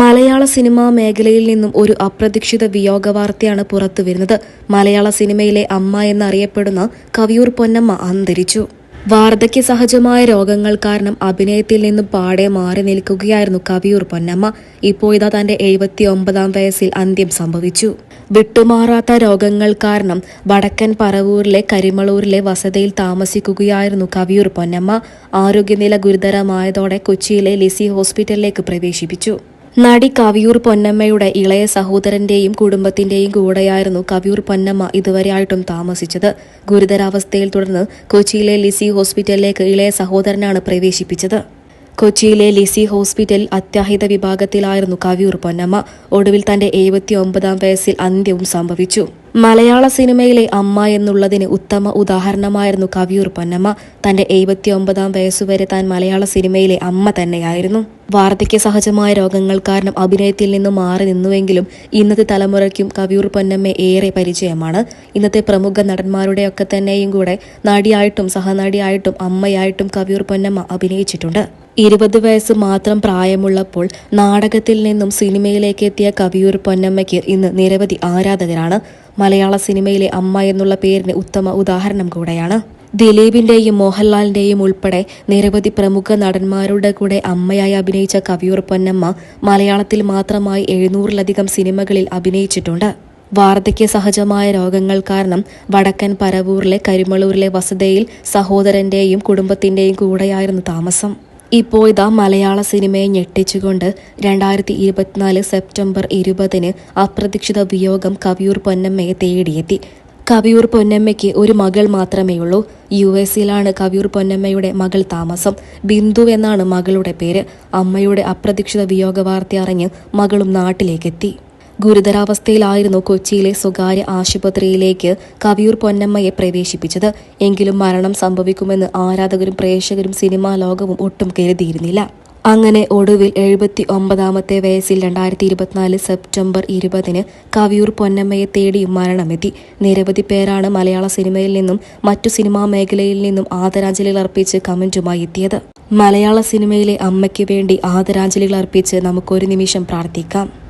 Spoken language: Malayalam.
മലയാള സിനിമാ മേഖലയിൽ നിന്നും ഒരു അപ്രതീക്ഷിത വിയോഗ വാർത്തയാണ് പുറത്തുവരുന്നത് മലയാള സിനിമയിലെ അമ്മ എന്നറിയപ്പെടുന്ന കവിയൂർ പൊന്നമ്മ അന്തരിച്ചു. വാർദ്ധക്യ സഹജമായ രോഗങ്ങൾ കാരണം അഭിനയത്തിൽ നിന്നും പാടെ മാറി നിൽക്കുകയായിരുന്നു കവിയൂർ പൊന്നമ്മ. ഇപ്പോൾ ഇതാ തന്റെ എഴുപത്തി ഒമ്പതാം വയസ്സിൽ അന്ത്യം സംഭവിച്ചു. വിട്ടുമാറാത്ത രോഗങ്ങൾ കാരണം വടക്കൻ പറവൂരിലെ കരിമളൂരിലെ വസതിയിൽ താമസിക്കുകയായിരുന്നു കവിയൂർ പൊന്നമ്മ. ആരോഗ്യനില ഗുരുതരമായതോടെ കൊച്ചിയിലെ ലിസി ഹോസ്പിറ്റലിലേക്ക് പ്രവേശിപ്പിച്ചു. നടി കവിയൂർ പൊന്നമ്മയുടെ ഇളയ സഹോദരന്റെയും കുടുംബത്തിന്റെയും കൂടെയായിരുന്നു കവിയൂർ പൊന്നമ്മ ഇതുവരെയായിട്ടും താമസിച്ചത്. ഗുരുതരാവസ്ഥയിൽ തുടർന്ന് കൊച്ചിയിലെ ലിസി ഹോസ്പിറ്റലിലേക്ക് ഇളയ സഹോദരനാണ് പ്രവേശിപ്പിച്ചത്. കൊച്ചിയിലെ ലിസി ഹോസ്പിറ്റൽ അത്യാഹിത വിഭാഗത്തിലായിരുന്നു കവിയൂർ പൊന്നമ്മ. ഒടുവിൽ തന്റെ എഴുപത്തി ഒമ്പതാം വയസ്സിൽ അന്ത്യവും സംഭവിച്ചു. മലയാള സിനിമയിലെ അമ്മ എന്നുള്ളതിന് ഉത്തമ ഉദാഹരണമായിരുന്നു കവിയൂർ പൊന്നമ്മ. തന്റെ എഴുപത്തി ഒമ്പതാം വയസ്സുവരെ താൻ മലയാള സിനിമയിലെ അമ്മ തന്നെയായിരുന്നു. വാർദ്ധക്യ സഹജമായ രോഗങ്ങൾ കാരണം അഭിനയത്തിൽ നിന്ന് മാറി നിന്നുവെങ്കിലും ഇന്നത്തെ തലമുറയ്ക്കും കവിയൂർ പൊന്നമ്മ ഏറെ പരിചയമാണ്. ഇന്നത്തെ പ്രമുഖ നടന്മാരുടെയൊക്കെ തന്നെയും കൂടെ നടിയായിട്ടും സഹനടിയായിട്ടും അമ്മയായിട്ടും കവിയൂർ പൊന്നമ്മ അഭിനയിച്ചിട്ടുണ്ട്. ഇരുപത് വയസ്സ് മാത്രം പ്രായമുള്ളപ്പോൾ നാടകത്തിൽ നിന്നും സിനിമയിലേക്ക് എത്തിയ കവിയൂർ പൊന്നമ്മയ്ക്ക് ഇന്ന് നിരവധി ആരാധകരാണ്. മലയാള സിനിമയിലെ അമ്മ എന്നുള്ള പേരിന് ഉത്തമ ഉദാഹരണം കൂടെയാണ്. ദിലീപിന്റെയും മോഹൻലാലിന്റെയും ഉൾപ്പെടെ നിരവധി പ്രമുഖ നടന്മാരുടെ കൂടെ അമ്മയായി അഭിനയിച്ച കവിയൂർ പൊന്നമ്മ മലയാളത്തിൽ മാത്രമായി എഴുന്നൂറിലധികം സിനിമകളിൽ അഭിനയിച്ചിട്ടുണ്ട്. വാർദ്ധക്യ സഹജമായ രോഗങ്ങൾ കാരണം വടക്കൻ പരവൂരിലെ കരിമളൂരിലെ വസതിയിൽ സഹോദരന്റെയും കുടുംബത്തിന്റെയും കൂടെയായിരുന്നു താമസം. ഇപ്പോൾ ഇതാ മലയാള സിനിമയെ ഞെട്ടിച്ചുകൊണ്ട് രണ്ടായിരത്തി ഇരുപത്തിനാല് സെപ്റ്റംബർ ഇരുപതിന് അപ്രതീക്ഷിത വിയോഗം കവിയൂർ പൊന്നമ്മയെ തേടിയെത്തി. കവിയൂർ പൊന്നമ്മയ്ക്ക് ഒരു മകൾ മാത്രമേ ഉള്ളൂ യു എസിലാണ് കവിയൂർ പൊന്നമ്മയുടെ മകൾ താമസം. ബിന്ദു എന്നാണ് മകളുടെ പേര്. അമ്മയുടെ അപ്രതീക്ഷിത വിയോഗ വാർത്ത അറിഞ്ഞ് മകളും നാട്ടിലേക്കെത്തി. ഗുരുതരാവസ്ഥയിലായിരുന്നു കൊച്ചിയിലെ സ്വകാര്യ ആശുപത്രിയിലേക്ക് കവിയൂർ പൊന്നമ്മയെ പ്രവേശിപ്പിച്ചത്. എങ്കിലും മരണം സംഭവിക്കുമെന്ന് ആരാധകരും പ്രേക്ഷകരും സിനിമാ ലോകവും ഒട്ടും കരുതിയിരുന്നില്ല. അങ്ങനെ ഒടുവിൽ എഴുപത്തി ഒമ്പതാമത്തെ വയസ്സിൽ രണ്ടായിരത്തി ഇരുപത്തിനാല് സെപ്റ്റംബർ ഇരുപതിന് കവിയൂർ പൊന്നമ്മയെ തേടിയും മരണമെത്തി. നിരവധി പേരാണ് മലയാള സിനിമയിൽ നിന്നും മറ്റു സിനിമാ മേഖലയിൽ നിന്നും ആദരാഞ്ജലികൾ അർപ്പിച്ച് കമന്റുമായി എത്തിയത്. മലയാള സിനിമയിലെ അമ്മയ്ക്ക് വേണ്ടി ആദരാഞ്ജലികൾ അർപ്പിച്ച് നമുക്കൊരു നിമിഷം പ്രാർത്ഥിക്കാം.